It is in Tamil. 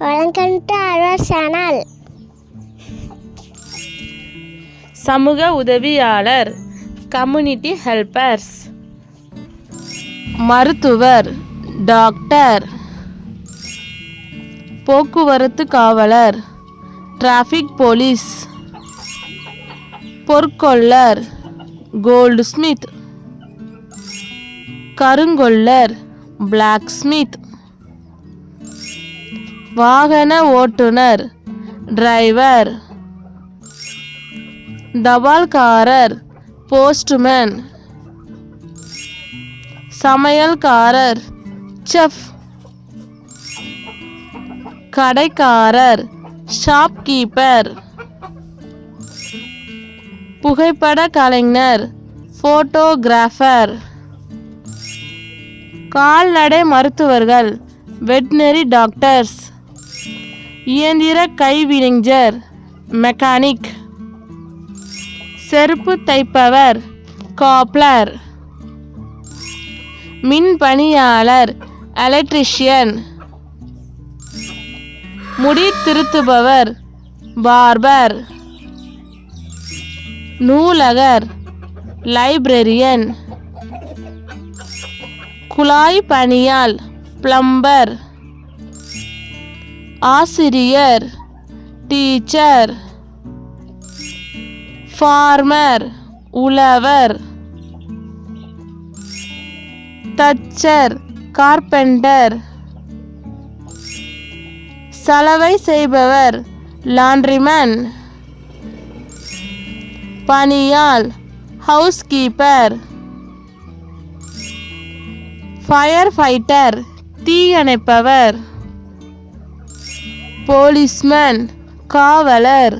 Welcome to our channel. சமூக உதவியாளர் கம்யூனிட்டி ஹெல்பர்ஸ் மருத்துவர் டாக்டர் போக்குவரத்து காவலர் டிராஃபிக் போலீஸ் பொற்கொள்ளர் கோல்டு ஸ்மித் கருங்கொள்ளர் பிளாக் ஸ்மித் வாகன ஓட்டுநர் டிரைவர் தபால்காரர் போஸ்ட்மேன் சமையல்காரர் செஃப் கடைக்காரர் ஷாப்கீப்பர் புகைப்பட கலைஞர் ஃபோட்டோகிராஃபர் கால்நடை மருத்துவர்கள் வெட்னரி டாக்டர்ஸ் இயந்திர கைவினைஞர் மெக்கானிக் செருப்பு தைப்பவர் காப்லர் மின் பணியாளர் எலக்ட்ரிஷியன் முடி திருத்துபவர் பார்பர் நூலகர் லைப்ரரியன் குழாய் பணியால் பிளம்பர் ஆசிரியர் டீச்சர் ஃபார்மர் உழவர் தச்சர் கார்பெண்டர் சலவை செய்பவர் லாண்ட்ரிமேன் பணியாள் ஹவுஸ்கீப்பர் ஃபயர் ஃபைட்டர் தீயணைப்பவர். போலீஸ்மேன் காவலர்.